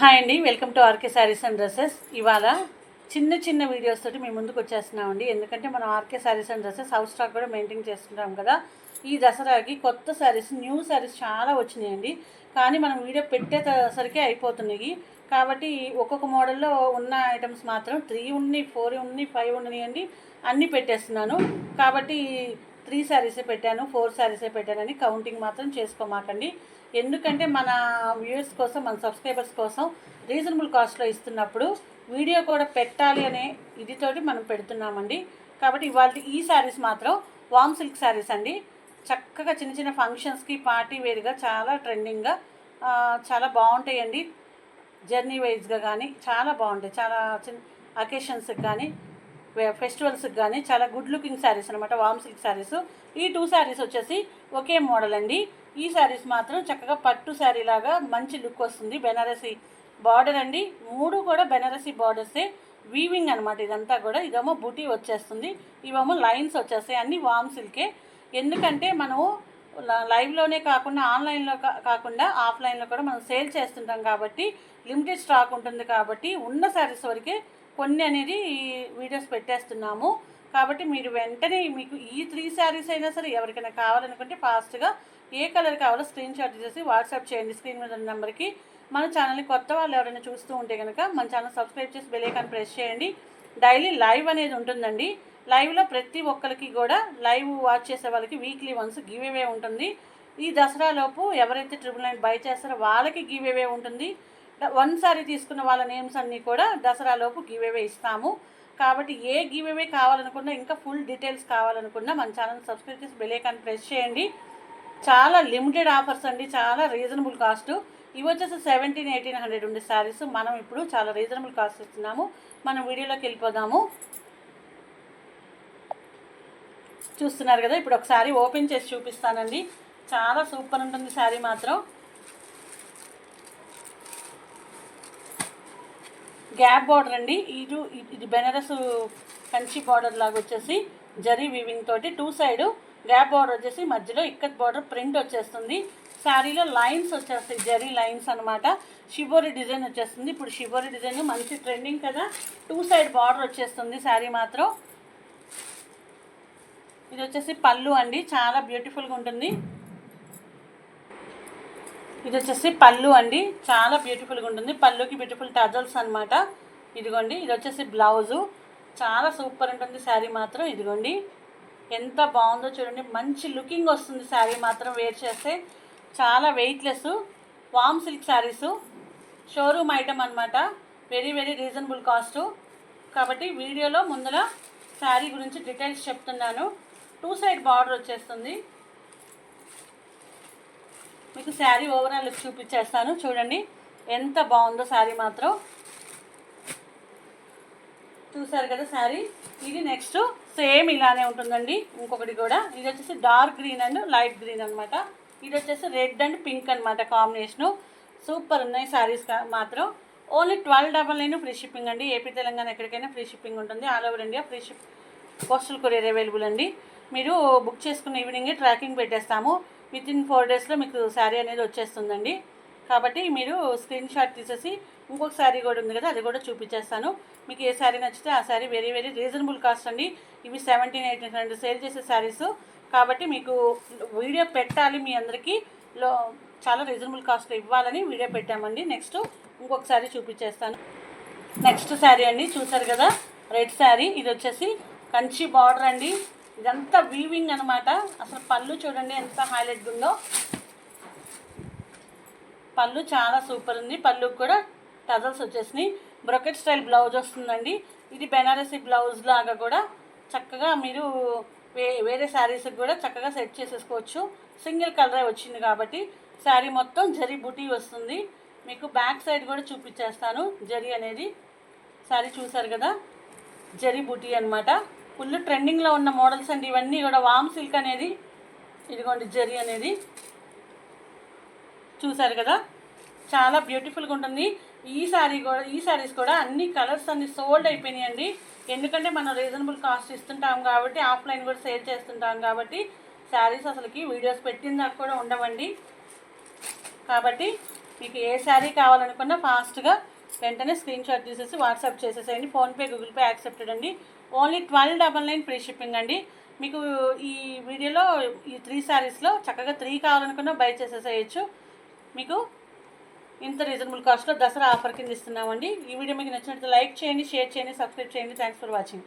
Hi అండి welcome to RK sarees and dresses. ఇవాళ చిన్న చిన్న వీడియోస్ తోటి మేము ముందుకు వచ్చేస్తున్నామండి. ఎందుకంటే మనం RK sarees and dresses house stock కూడా మెయింటైన్ చేస్తుంటాం కదా. ఈ దసరాకి కొత్త శారీస్ న్యూ శారీస్ చాలా వచ్చినాయండి. కానీ మనం వీడియో పెట్టేసరికి అయిపోతున్నాయి. కాబట్టి ఒక్కొక్క మోడల్లో ఉన్న ఐటమ్స్ మాత్రం త్రీ ఉన్నాయి ఫోర్ ఉన్నాయి ఫైవ్ ఉన్నాయండి. అన్నీ పెట్టేస్తున్నాను. కాబట్టి త్రీ శారీసే పెట్టాను ఫోర్ శారీసే పెట్టానని కౌంటింగ్ మాత్రం చేసుకోమాకండి. ఎందుకంటే మన వ్యూయర్స్ కోసం మన సబ్స్క్రైబర్స్ కోసం రీజనబుల్ కాస్ట్లో ఇస్తున్నప్పుడు వీడియో కూడా పెట్టాలి అనే ఇదితోటి మనం పెడుతున్నామండి. కాబట్టి ఇవాళ ఈ శారీస్ మాత్రం వామ్ సిల్క్ శారీస్ అండి. చక్కగా చిన్న చిన్న ఫంక్షన్స్కి పార్టీ వేర్గా చాలా ట్రెండింగ్గా చాలా బాగుంటాయండి. జర్నీ వైజ్గా కానీ చాలా బాగుంటాయి. చాలా చిన్న అకేషన్స్కి కానీ ఫెస్టివల్స్కి కానీ చాలా గుడ్ లుకింగ్ శారీస్ అనమాట వామ్ సిల్క్ శారీస్ ఈ టూ శారీస్ వచ్చేసి ఒకే మోడల్ అండి. ఈ శారీస్ మాత్రం చక్కగా పట్టు శారీ లాగా మంచి లుక్ వస్తుంది. బెనారసి బార్డర్ అండి. మూడు కూడా బెనారసి బార్డర్సే వీవింగ్ అనమాట ఇదంతా కూడా. ఇదేమో బుటీ వచ్చేస్తుంది. ఇవేమో లైన్స్ వచ్చేస్తాయి. అన్నీ వామ్ సిల్కే ఎందుకంటే మనము లైవ్లోనే కాకుండా ఆన్లైన్లో కా- కాకుండా ఆఫ్లైన్లో కూడా మనం సేల్ చేస్తుంటాం కాబట్టి లిమిటెడ్ స్టాక్ ఉంటుంది కాబట్టి ఉన్న శారీస్ వరకే కొన్ని అనేది వీడియోస్ పెట్టేస్తున్నాము. కాబట్టి మీరు వెంటనే మీకు ఈ త్రీ శారీస్ అయినా సరే ఎవరికైనా కావాలనుకుంటే ఫాస్ట్గా ఏ కలర్ కావాలో స్క్రీన్ షాట్ చేసి వాట్సాప్ చేయండి స్క్రీన్ మీద ఉన్న నెంబర్కి మన ఛానల్ని కొత్త వాళ్ళు ఎవరైనా చూస్తూ ఉంటే కనుక మన ఛానల్ సబ్స్క్రైబ్ చేసి బెల్ ప్రెస్ చేయండి. డైలీ లైవ్ అనేది ఉంటుందండి. లైవ్లో ప్రతి ఒక్కరికి కూడా లైవ్ వాచ్ చేసే వాళ్ళకి వీక్లీ వన్స్ గివ్ అవే ఉంటుంది. ఈ దసరా లోపు ఎవరైతే ట్రిపుల్ నైన్ బై చేస్తారో వాళ్ళకి గివ్ అవే ఉంటుంది. వన్ సారీ తీసుకున్న వాళ్ళ నేమ్స్ అన్నీ కూడా దసరాలోపు గివ్ అవే ఇస్తాము. కాబట్టి ఏ గివ్ అవే కావాలనుకున్నా ఇంకా ఫుల్ డీటెయిల్స్ కావాలనుకున్నా మన ఛానల్ సబ్స్క్రైబ్ చేసి బెలేకాన్ని ప్రెస్ చేయండి. చాలా లిమిటెడ్ ఆఫర్స్ అండి చాలా రీజనబుల్ కాస్ట్. ఇవి వచ్చేసి సెవెంటీన్ ఎయిటీన్ హండ్రెడ్ ఉండే శారీస్ మనం ఇప్పుడు చాలా రీజనబుల్ కాస్ట్ ఇస్తున్నాము. మనం వీడియోలోకి వెళ్ళిపోదాము. చూస్తున్నారు కదా ఇప్పుడు ఒకసారి ఓపెన్ చేసి చూపిస్తానండి. చాలా సూపర్ ఉంటుంది శారీ మాత్రం. గ్యాప్ బార్డర్ అండి. ఇటు ఇది బెనారస్ కంచి బార్డర్ లాగా వచ్చేసి జరీ వీవింగ్ తోటి టూ సైడ్ గ్యాప్ బార్డర్ వచ్చేసి మధ్యలో ఇక్కత్ బార్డర్ ప్రింట్ వచ్చేస్తుంది. శారీలో లైన్స్ వచ్చేస్తాయి జరీ లైన్స్ అనమాట షిబోరి డిజైన్ వచ్చేస్తుంది. ఇప్పుడు షిబోరి డిజైన్ మంచి ట్రెండింగ్ కదా. టూ సైడ్ బార్డర్ వచ్చేస్తుంది శారీ మాత్రం. ఇది వచ్చేసి పళ్ళు అండి. చాలా బ్యూటిఫుల్గా ఉంటుంది. ఇది వచ్చేసి పళ్ళు అండి. చాలా బ్యూటిఫుల్గా ఉంటుంది. పళ్ళుకి బ్యూటిఫుల్ టజల్స్ అనమాట ఇదిగోండి ఇది వచ్చేసి బ్లౌజు చాలా సూపర్ ఉంటుంది శారీ మాత్రం. ఇదిగోండి ఎంత బాగుందో చూడండి. మంచి లుకింగ్ వస్తుంది శారీ మాత్రం వేర్ చేస్తే. చాలా weightless warm silk sarees showroom item అనమాట వెరీ వెరీ రీజనబుల్ కాస్టు కాబట్టి వీడియోలో ముందర శారీ గురించి డీటెయిల్స్ చెప్తున్నాను. టూ సైడ్ బార్డర్ వచ్చేస్తుంది. మీకు శారీ ఓవరాల్ లుక్ చూపించేస్తాను. చూడండి ఎంత బాగుందో శారీ మాత్రం. చూసారు కదా శారీ? ఇది నెక్స్ట్ సేమ్ ఇలానే ఉంటుందండి. ఇంకొకటి కూడా. ఇది వచ్చేసి dark green and light green అనమాట ఇది వచ్చేసి రెడ్ అండ్ పింక్ అనమాట కాంబినేషను. సూపర్ ఉన్నాయి శారీస్ మాత్రం. Only twelve double nine free shipping అండి. ఏపీ తెలంగాణ ఎక్కడికైనా ఫ్రీ షిప్పింగ్ ఉంటుంది. All over India free ship postal courier available అండి. మీరు బుక్ చేసుకున్న ఈవినింగే ట్రాకింగ్ పెట్టేస్తాము. విత్ ఇన్ ఫోర్ డేస్లో మీకు శారీ అనేది వచ్చేస్తుందండి. కాబట్టి మీరు స్క్రీన్ షాట్ తీసేసి ఇంకొక శారీ కూడా ఉంది కదా అది కూడా చూపించేస్తాను. మీకు ఏ శారీ నచ్చితే ఆ saree very very reasonable cost అండి. ఇవి సెవెంటీన్ ఎయిటీన్ హండ్రెడ్ సేల్ చేసే శారీస్. కాబట్టి మీకు వీడియో పెట్టాలి మీ అందరికీ. లో చాలా రీజనబుల్ కాస్ట్లో ఇవ్వాలని వీడియో పెట్టామండి. నెక్స్ట్ ఇంకొక శారీ చూపించేస్తాను. నెక్స్ట్ శారీ అండి చూసారు కదా రెడ్ శారీ. ఇది వచ్చేసి కంచి బార్డర్ అండి. ఇదంతా వీవింగ్ అనమాట అసలు పళ్ళు చూడండి ఎంత హైలైట్ ఉందో. పళ్ళు చాలా సూపర్ ఉంది. పళ్ళుకి కూడా టజల్స్ వచ్చేసినాయి. బ్రొకెట్ స్టైల్ బ్లౌజ్ వస్తుందండి. ఇది బెనారసీ బ్లౌజ్ లాగా కూడా చక్కగా మీరు వే వేరే శారీస్కి కూడా చక్కగా సెట్ చేసేసుకోవచ్చు. సింగిల్ కలరే వచ్చింది కాబట్టి శారీ మొత్తం జరీ బుటీ వస్తుంది. మీకు బ్యాక్ సైడ్ కూడా చూపించేస్తాను. జరీ అనేది. శారీ చూసారు కదా? జరీ బుటీ అనమాట ఫుల్ ట్రెండింగ్లో ఉన్న మోడల్స్ అండి. ఇవన్నీ కూడా వామ్ సిల్క్ అనేది ఇదిగోండి జరీ అనేది. చూసారు కదా? చాలా బ్యూటిఫుల్గా ఉంటుంది. ఈ శారీ కూడా ఈ శారీస్ కూడా అన్ని కలర్స్ అన్ని సోల్డ్ అయిపోయినాయండి. ఎందుకంటే మనం రీజనబుల్ కాస్ట్ ఇస్తుంటాం కాబట్టి ఆఫ్లైన్ కూడా సేల్ చేస్తుంటాం కాబట్టి శారీస్ అసలుకి వీడియోస్ పెట్టిన దాకా కూడా ఉండవండి. కాబట్టి మీకు ఏ శారీ కావాలనుకున్నా ఫాస్ట్గా వెంటనే స్క్రీన్ షాట్ తీసేసి వాట్సాప్ చేసేసేయండి. ఫోన్పే గూగుల్ పే యాక్సెప్టెడ్ అండి. Only twelve double nine free shipping అండి. మీకు ఈ వీడియోలో ఈ త్రీ శారీస్లో చక్కగా త్రీ కావాలనుకున్నా బై చేసేసేయచ్చు. మీకు ఇంత రీజనబుల్ కాస్ట్లో దసరా ఆఫర్ కింద ఇస్తున్నామండి. ఈ వీడియో మీకు నచ్చినట్లయితే లైక్ చేయండి షేర్ చేయండి సబ్స్క్రైబ్ చేయండి. Thanks for watching